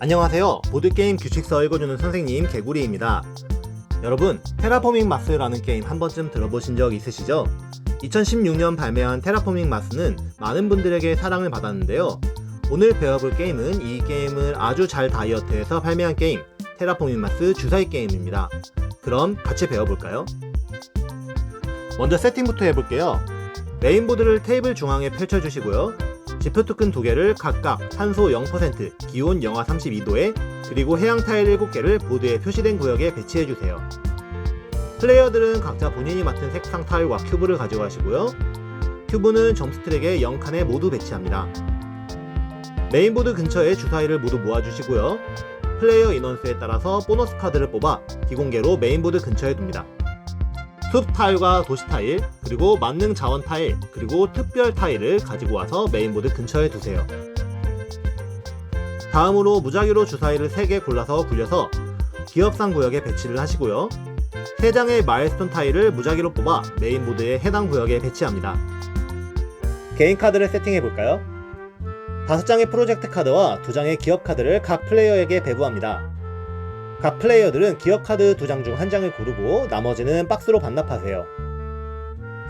안녕하세요. 보드게임 규칙서 읽어주는 선생님 개구리입니다. 여러분, 테라포밍 마스라는 게임 한 번쯤 들어보신 적 있으시죠? 2016년 발매한 테라포밍 마스는 많은 분들에게 사랑을 받았는데요. 오늘 배워볼 게임은 이 게임을 아주 잘 다이어트해서 발매한 게임, 테라포밍 마스 주사위 게임입니다. 그럼 같이 배워볼까요? 먼저 세팅부터 해볼게요. 메인보드를 테이블 중앙에 펼쳐주시고요. 지표 토큰 두 개를 각각 산소 0%, 기온 영하 32도에 그리고 해양 타일 7개를 보드에 표시된 구역에 배치해 주세요. 플레이어들은 각자 본인이 맡은 색상 타일과 큐브를 가져가시고요. 큐브는 점수 트랙에 0칸에 모두 배치합니다. 메인보드 근처에 주사위를 모두 모아주시고요. 플레이어 인원수에 따라서 보너스 카드를 뽑아 비공개로 메인보드 근처에 둡니다. 숲 타일과 도시 타일, 그리고 만능 자원 타일, 그리고 특별 타일을 가지고 와서 메인보드 근처에 두세요. 다음으로 무작위로 주사위를 3개 골라서 굴려서 기업상 구역에 배치를 하시고요. 3장의 마일스톤 타일을 무작위로 뽑아 메인보드의 해당 구역에 배치합니다. 개인 카드를 세팅해 볼까요? 5장의 프로젝트 카드와 2장의 기업 카드를 각 플레이어에게 배부합니다. 각 플레이어들은 기업 카드 2장 중 한 장을 고르고 나머지는 박스로 반납하세요.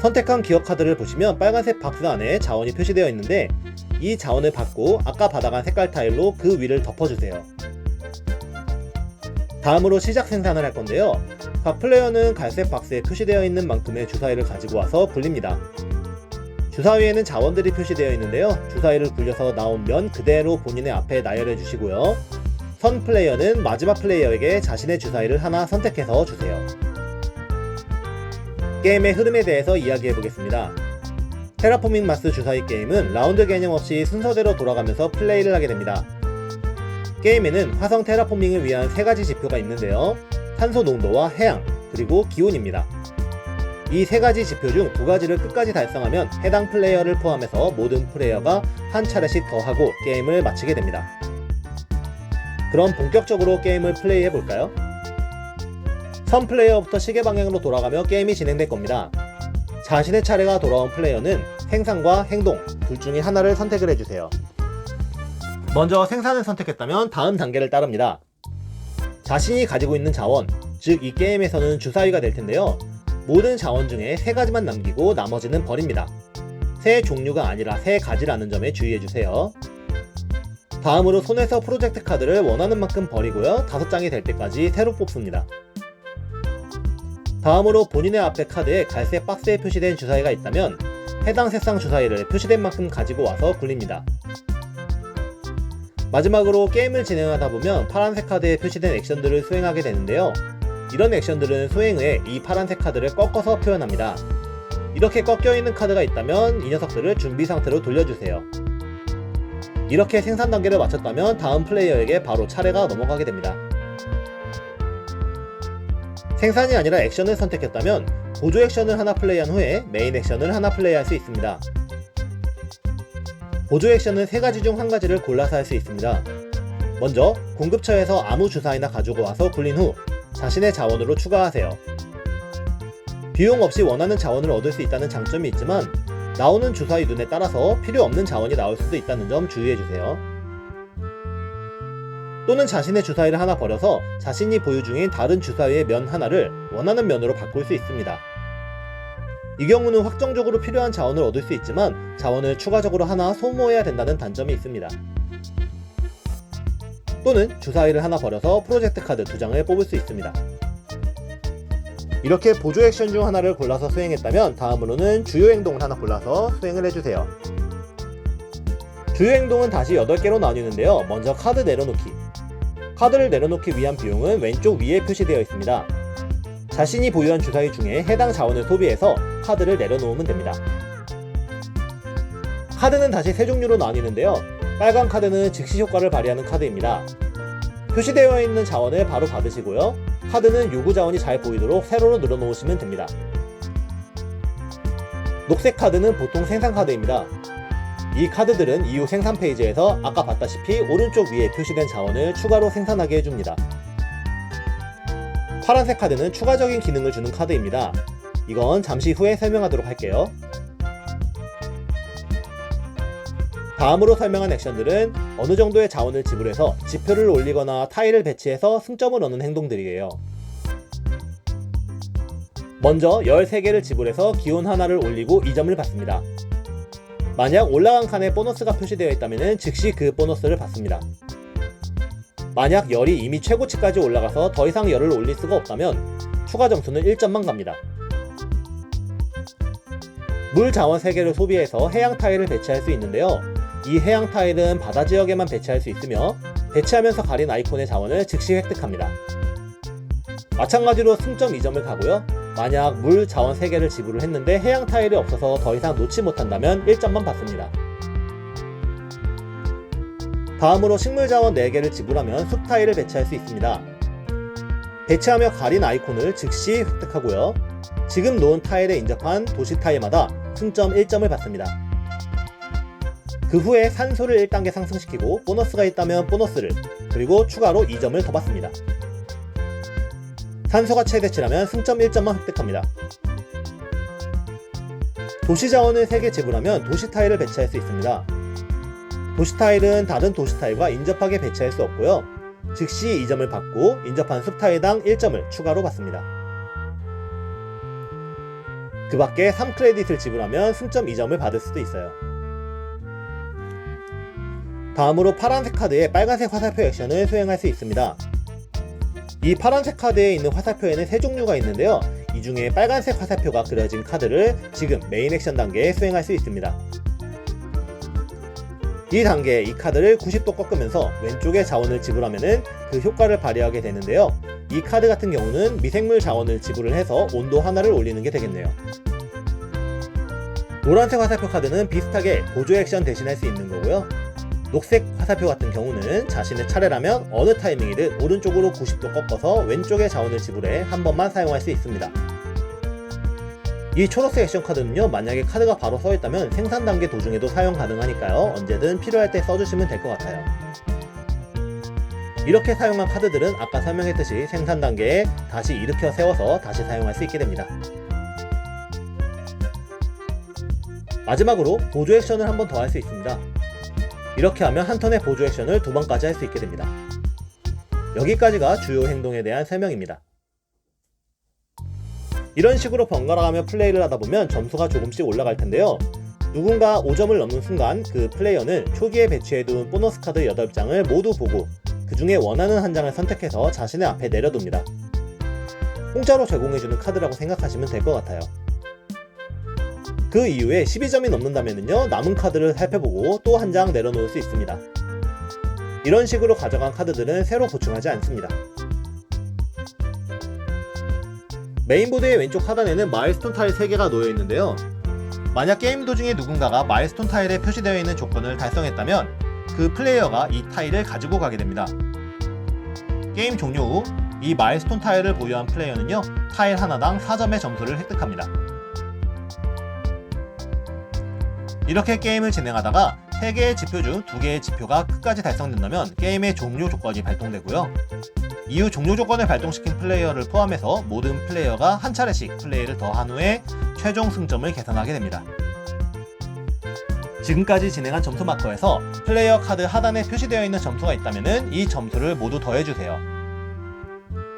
선택한 기업 카드를 보시면 빨간색 박스 안에 자원이 표시되어 있는데 이 자원을 받고 아까 받아간 색깔 타일로 그 위를 덮어주세요. 다음으로 시작 생산을 할 건데요. 각 플레이어는 갈색 박스에 표시되어 있는 만큼의 주사위를 가지고 와서 굴립니다. 주사위에는 자원들이 표시되어 있는데요. 주사위를 굴려서 나온 면 그대로 본인의 앞에 나열해 주시고요. 선 플레이어는 마지막 플레이어에게 자신의 주사위를 하나 선택해서 주세요. 게임의 흐름에 대해서 이야기해 보겠습니다. 테라포밍 마스 주사위 게임은 라운드 개념 없이 순서대로 돌아가면서 플레이를 하게 됩니다. 게임에는 화성 테라포밍을 위한 세 가지 지표가 있는데요. 산소 농도와 해양, 그리고 기온입니다. 이 세 가지 지표 중 두 가지를 끝까지 달성하면 해당 플레이어를 포함해서 모든 플레이어가 한 차례씩 더 하고 게임을 마치게 됩니다. 그럼 본격적으로 게임을 플레이해 볼까요? 선 플레이어부터 시계 방향으로 돌아가며 게임이 진행될 겁니다. 자신의 차례가 돌아온 플레이어는 생산과 행동 둘 중에 하나를 선택을 해주세요. 먼저 생산을 선택했다면 다음 단계를 따릅니다. 자신이 가지고 있는 자원, 즉 이 게임에서는 주사위가 될 텐데요. 모든 자원 중에 세 가지만 남기고 나머지는 버립니다. 새 종류가 아니라 세 가지라는 점에 주의해주세요. 다음으로 손에서 프로젝트 카드를 원하는 만큼 버리고요. 다섯 장이 될 때까지 새로 뽑습니다. 다음으로 본인의 앞에 카드에 갈색 박스에 표시된 주사위가 있다면 해당 색상 주사위를 표시된 만큼 가지고 와서 굴립니다. 마지막으로 게임을 진행하다 보면 파란색 카드에 표시된 액션들을 수행하게 되는데요. 이런 액션들은 수행 후에 이 파란색 카드를 꺾어서 표현합니다. 이렇게 꺾여 있는 카드가 있다면 이 녀석들을 준비 상태로 돌려주세요. 이렇게 생산 단계를 마쳤다면 다음 플레이어에게 바로 차례가 넘어가게 됩니다. 생산이 아니라 액션을 선택했다면 보조 액션을 하나 플레이한 후에 메인 액션을 하나 플레이할 수 있습니다. 보조 액션은 세 가지 중 한 가지를 골라서 할 수 있습니다. 먼저 공급처에서 아무 주사위나 가지고 와서 굴린 후 자신의 자원으로 추가하세요. 비용 없이 원하는 자원을 얻을 수 있다는 장점이 있지만 나오는 주사위 눈에 따라서 필요 없는 자원이 나올 수도 있다는 점 주의해주세요. 또는 자신의 주사위를 하나 버려서 자신이 보유 중인 다른 주사위의 면 하나를 원하는 면으로 바꿀 수 있습니다. 이 경우는 확정적으로 필요한 자원을 얻을 수 있지만 자원을 추가적으로 하나 소모해야 된다는 단점이 있습니다. 또는 주사위를 하나 버려서 프로젝트 카드 두 장을 뽑을 수 있습니다. 이렇게 보조 액션 중 하나를 골라서 수행했다면 다음으로는 주요 행동을 하나 골라서 수행을 해주세요. 주요 행동은 다시 8개로 나뉘는데요. 먼저 카드 내려놓기. 카드를 내려놓기 위한 비용은 왼쪽 위에 표시되어 있습니다. 자신이 보유한 주사위 중에 해당 자원을 소비해서 카드를 내려놓으면 됩니다. 카드는 다시 세 종류로 나뉘는데요. 빨간 카드는 즉시 효과를 발휘하는 카드입니다. 표시되어 있는 자원을 바로 받으시고요. 카드는 요구 자원이 잘 보이도록 세로로 늘어놓으시면 됩니다. 녹색 카드는 보통 생산 카드입니다. 이 카드들은 이후 생산 페이지에서 아까 봤다시피 오른쪽 위에 표시된 자원을 추가로 생산하게 해줍니다. 파란색 카드는 추가적인 기능을 주는 카드입니다. 이건 잠시 후에 설명하도록 할게요. 다음으로 설명한 액션들은 어느 정도의 자원을 지불해서 지표를 올리거나 타일을 배치해서 승점을 얻는 행동들이에요. 먼저 13개를 지불해서 기온 하나를 올리고 2점을 받습니다. 만약 올라간 칸에 보너스가 표시되어 있다면 즉시 그 보너스를 받습니다. 만약 열이 이미 최고치까지 올라가서 더 이상 열을 올릴 수가 없다면 추가 점수는 1점만 갑니다. 물 자원 3개를 소비해서 해양 타일을 배치할 수 있는데요. 이 해양 타일은 바다 지역에만 배치할 수 있으며 배치하면서 가린 아이콘의 자원을 즉시 획득합니다. 마찬가지로 승점 2점을 가고요. 만약 물 자원 3개를 지불을 했는데 해양 타일이 없어서 더 이상 놓지 못한다면 1점만 받습니다. 다음으로 식물 자원 4개를 지불하면 숲 타일을 배치할 수 있습니다. 배치하며 가린 아이콘을 즉시 획득하고요. 지금 놓은 타일에 인접한 도시 타일마다 승점 1점을 받습니다. 그 후에 산소를 1단계 상승시키고 보너스가 있다면 보너스를 그리고 추가로 2점을 더 받습니다. 산소가 최대치라면 승점 1점만 획득합니다. 도시 자원을 3개 지불하면 도시 타일을 배치할 수 있습니다. 도시 타일은 다른 도시 타일과 인접하게 배치할 수 없고요. 즉시 2점을 받고 인접한 숲 타일당 1점을 추가로 받습니다. 그 밖에 3크레딧을 지불하면 승점 2점을 받을 수도 있어요. 다음으로 파란색 카드에 빨간색 화살표 액션을 수행할 수 있습니다. 이 파란색 카드에 있는 화살표에는 세 종류가 있는데요. 이 중에 빨간색 화살표가 그려진 카드를 지금 메인 액션 단계에 수행할 수 있습니다. 이 단계에 이 카드를 90도 꺾으면서 왼쪽에 자원을 지불하면 그 효과를 발휘하게 되는데요. 이 카드 같은 경우는 미생물 자원을 지불을 해서 온도 하나를 올리는 게 되겠네요. 노란색 화살표 카드는 비슷하게 보조 액션 대신할 수 있는 거고요. 녹색 화살표 같은 경우는 자신의 차례라면 어느 타이밍이든 오른쪽으로 90도 꺾어서 왼쪽에 자원을 지불해 한 번만 사용할 수 있습니다. 이 초록색 액션 카드는요 만약에 카드가 바로 써있다면 생산 단계 도중에도 사용 가능하니까요. 언제든 필요할 때 써주시면 될 것 같아요. 이렇게 사용한 카드들은 아까 설명했듯이 생산 단계에 다시 일으켜 세워서 다시 사용할 수 있게 됩니다. 마지막으로 보조 액션을 한 번 더 할 수 있습니다 이렇게 하면 한 턴의 보조 액션을 두 번까지 할 수 있게 됩니다 여기까지가 주요 행동에 대한 설명입니다 이런 식으로 번갈아가며 플레이를 하다 보면 점수가 조금씩 올라갈 텐데요. 누군가 5점을 넘는 순간 그 플레이어는 초기에 배치해둔 보너스 카드 8장을 모두 보고 그 중에 원하는 한 장을 선택해서 자신의 앞에 내려둡니다. 공짜로 제공해주는 카드라고 생각하시면 될 것 같아요. 그 이후에 12점이 넘는다면요 남은 카드를 살펴보고 또 한 장 내려놓을 수 있습니다. 이런 식으로 가져간 카드들은 새로 보충하지 않습니다. 메인보드의 왼쪽 하단에는 마일스톤 타일 3개가 놓여 있는데요. 만약 게임 도중에 누군가가 마일스톤 타일에 표시되어 있는 조건을 달성했다면 그 플레이어가 이 타일을 가지고 가게 됩니다. 게임 종료 후 이 마일스톤 타일을 보유한 플레이어는요, 타일 하나당 4점의 점수를 획득합니다. 이렇게 게임을 진행하다가 3개의 지표 중 2개의 지표가 끝까지 달성된다면 게임의 종료 조건이 발동되고요. 이후 종료 조건을 발동시킨 플레이어를 포함해서 모든 플레이어가 한 차례씩 플레이를 더한 후에 최종 승점을 계산하게 됩니다. 지금까지 진행한 점수 마커에서 플레이어 카드 하단에 표시되어 있는 점수가 있다면 이 점수를 모두 더해주세요.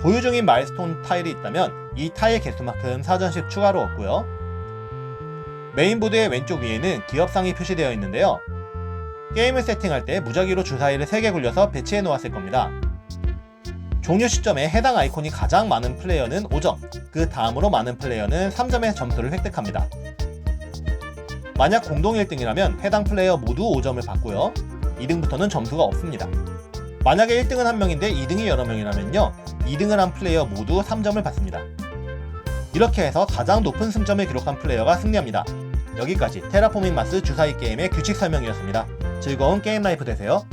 보유 중인 마일스톤 타일이 있다면 이 타일 개수만큼 4점씩 추가로 얻고요. 메인보드의 왼쪽 위에는 기업상이 표시되어 있는데요. 게임을 세팅할 때 무작위로 주사위를 3개 굴려서 배치해 놓았을 겁니다. 종료 시점에 해당 아이콘이 가장 많은 플레이어는 5점, 그 다음으로 많은 플레이어는 3점의 점수를 획득합니다. 만약 공동 1등이라면 해당 플레이어 모두 5점을 받고요. 2등부터는 점수가 없습니다. 만약에 1등은 한 명인데 2등이 여러 명이라면요. 2등을 한 플레이어 모두 3점을 받습니다. 이렇게 해서 가장 높은 승점을 기록한 플레이어가 승리합니다. 여기까지 테라포밍 마스 주사위 게임의 규칙 설명이었습니다. 즐거운 게임 라이프 되세요.